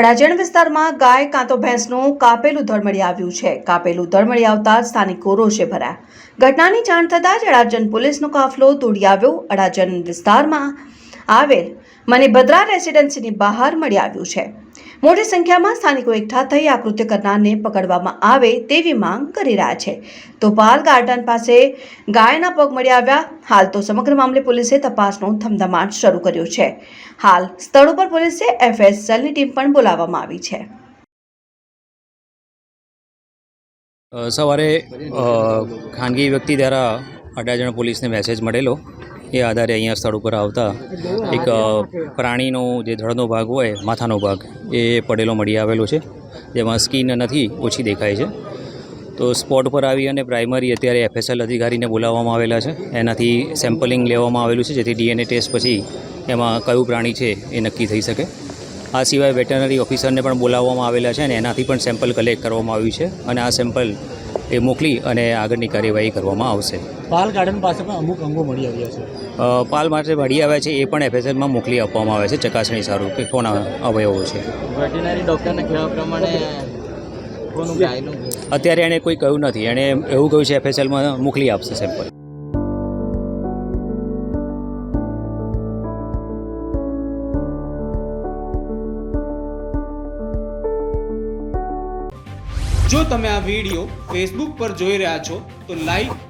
અડાજણ વિસ્તારમાં ગાય કાં તો ભેંસનું કાપેલું ધળમળી આવ્યું છે. કાપેલું ધળમળી આવતા સ્થાનિકો રોષે ભરાયા. ઘટનાની જાણ થતાં જ અડાજણ પોલીસનો કાફલો દોડી આવ્યો. અડાજણ વિસ્તારમાં આવેલ મને ભદ્રા રેસિડેન્સીની બહાર મળી આવ્યું છે. મોટી સંખ્યામાં સ્થાનિકો એકઠા થઈ આ કૃત્ય કરનારને પકડવામાં આવે તેવી માંગ કરી રહ્યા છે. તો પાલ ગાર્ડન પાસે ગાયના પગ મળી આવ્યા. હાલ તો સમગ્ર મામલે પોલીસે તપાસનો ધમધમાટ શરૂ કર્યો છે. હાલ સ્થળ ઉપર પોલીસે એફએસએલની ટીમ પણ બોલાવવામાં આવી છે. સવારે ખાનગી વ્યક્તિ દ્વારા અઢાર જણા પોલીસને મેસેજ મળેલો. એ આધારે અહીંયા સ્થળ ઉપર આવતા એક પ્રાણીનો જે ધડનો ભાગ હોય, માથાનો ભાગ, એ પડેલો મળી આવેલો છે. જેમાં સ્કીન નથી, ઓછી દેખાય છે. તો સ્પોટ પર આવી અને પ્રાઇમરી અત્યારે એફએસએલ અધિકારીને બોલાવવામાં આવેલા છે. એનાથી સેમ્પલિંગ લેવામાં આવેલું છે, જેથી ડીએનએ ટેસ્ટ પછી એમાં કયું પ્રાણી છે એ નક્કી થઈ શકે. આ સિવાય વેટરનરી ઓફિસરને પણ બોલાવવામાં આવેલા છે અને એનાથી પણ સેમ્પલ કલેક્ટ કરવામાં આવ્યું છે અને આ સેમ્પલ એ મોકલી અને આગળની કાર્યવાહી કરવામાં આવશે. પાલ ગાર્ડન પાસે પણ અમુક અંગો મળી આવ્યા છે. પાલ માટે મળી આવ્યા છે એ પણ એફએસએલમાં મોકલી આપવામાં આવે છે ચકાસણી સારું કે કોના અવયવો છે. વેટરનરી ડૉક્ટરના કહેવા પ્રમાણે કોનું ગાયનું અત્યારે એણે કોઈ કહ્યું નથી એણે એવું કહ્યું છે એફએસએલમાં મોકલી આપશે સેમ્પલ જો તમે આ વીડિયો ફેસબુક પર જોઈ રહ્યા છો તો લાઈક